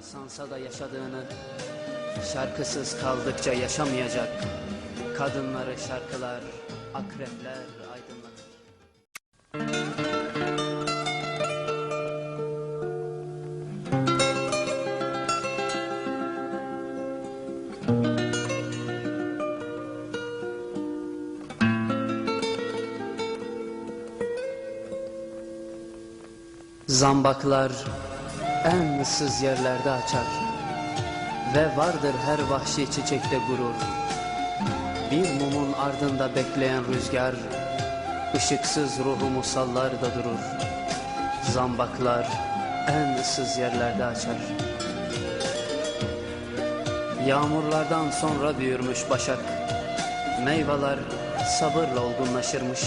sansa da yaşadığını Şarkısız kaldıkça yaşamayacak Kadınları şarkılar, akrepler aydınlatır. Zambaklar en ıssız yerlerde açar. Ve vardır her vahşi çiçekte gurur. Bir mumun ardında bekleyen rüzgar ışıksız ruhumu sallar da durur. Zambaklar en ıssız yerlerde açar. Yağmurlardan sonra büyürmüş başak Meyveler sabırla olgunlaşırmış.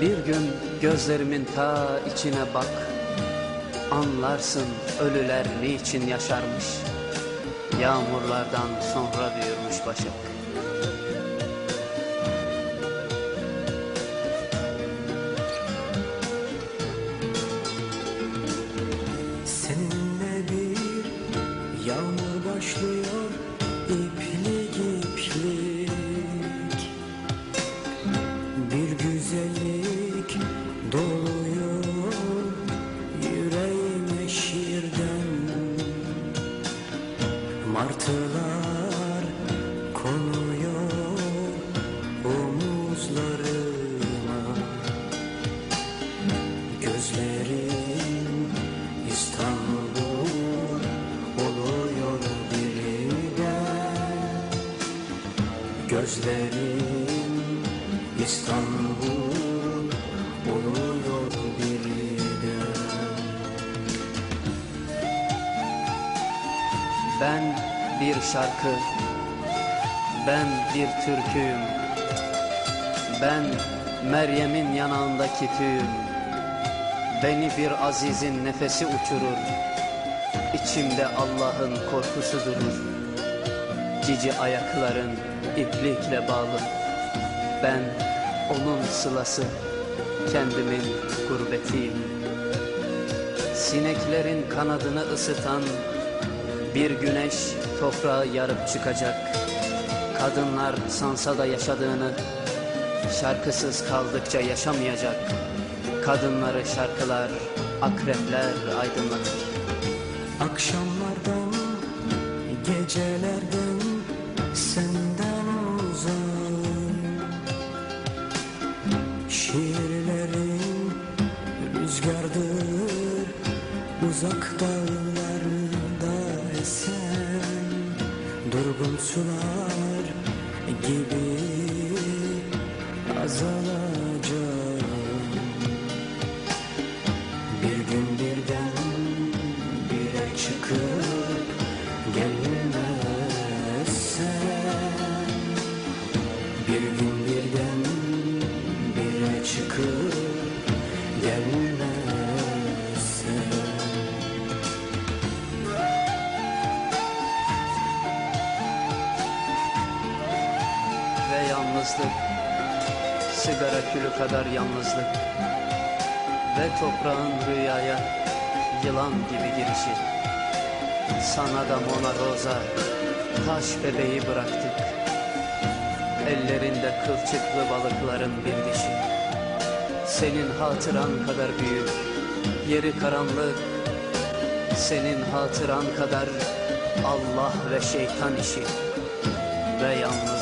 Bir gün gözlerimin ta içine bak Anlarsın ölüler niçin yaşarmış. Yağmurlardan sonra büyürmüş başak Seninle bir yağmur başlıyor iplik Martılar konuyor omuzlarıma Gözlerim İstanbul oluyor birden Gözlerim İstanbul oluyor birden Ben bir şarkı. Ben bir türküyüm. Ben Meryem'in yanağındaki tüyüm. Beni bir azizin nefesi uçurur. İçimde Allah'ın korkusu durur Cici ayakların iplikle bağlı. Ben onun sılası Kendimin gurbetiyim. Sineklerin kanadını ısıtan bir güneş toprağı yarıp çıkacak. Kadınlar sansada yaşadığını Şarkısız kaldıkça yaşamayacak. Kadınları şarkılar, akrepler aydınlatır. Akşamlardan, gecelerden senden uzak. Şiirlerin rüzgardır uzak Durgun sular gibi azalacak bir gün birden bire çıkıp gelmezsen yalnızlık Sigara külü kadar yalnızlık Ve toprağın rüyaya Yılan gibi girişi. Sana da Mona Rosa Taş bebeği bıraktık. Ellerinde kılçıklı balıkların bir dişi. Senin hatıran kadar büyük Yeri karanlık. Senin hatıran kadar Allah ve şeytan işi Ve yalnızlık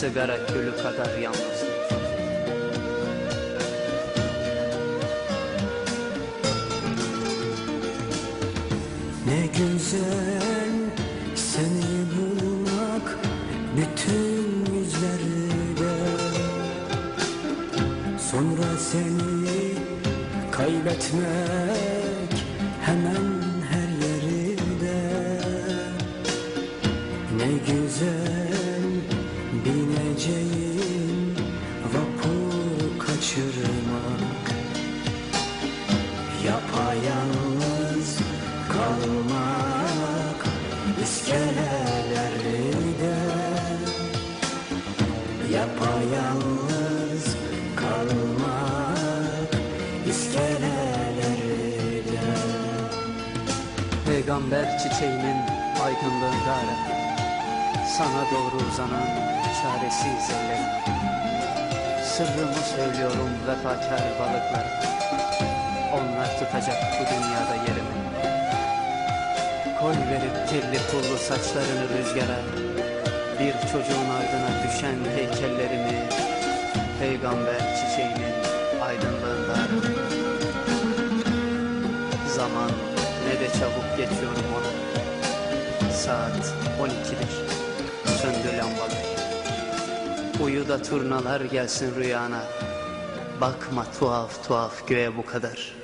Sigara külü kadar yalnızlık Ne güzel seni bulmak bütün yüzlerde. Sonra seni kaybetmek hemen her yerinde Ne güzel bineceğin vapur kaçırmak. Yapayalnız kalmak iskelelerde Yapayalnız kalmak iskelelerde Peygamber çiçeğinin aydınlığında Sana doğru uzanan çaresiz ellerim Sırrımı söylüyorum vefakar balıklara Onlar tutacak bu dünyada yerimi. Koy verip telli pullu saçlarını rüzgara. Bir çocuğun ardına düşen heykellerimi Peygamber çiçeğinin aydınlığında Zaman ne de çabuk geçiyorum ona Saat 12'dir Söndü lambalar Uyu da turnalar gelsin rüyana. Bakma tuhaf tuhaf göğe bu kadar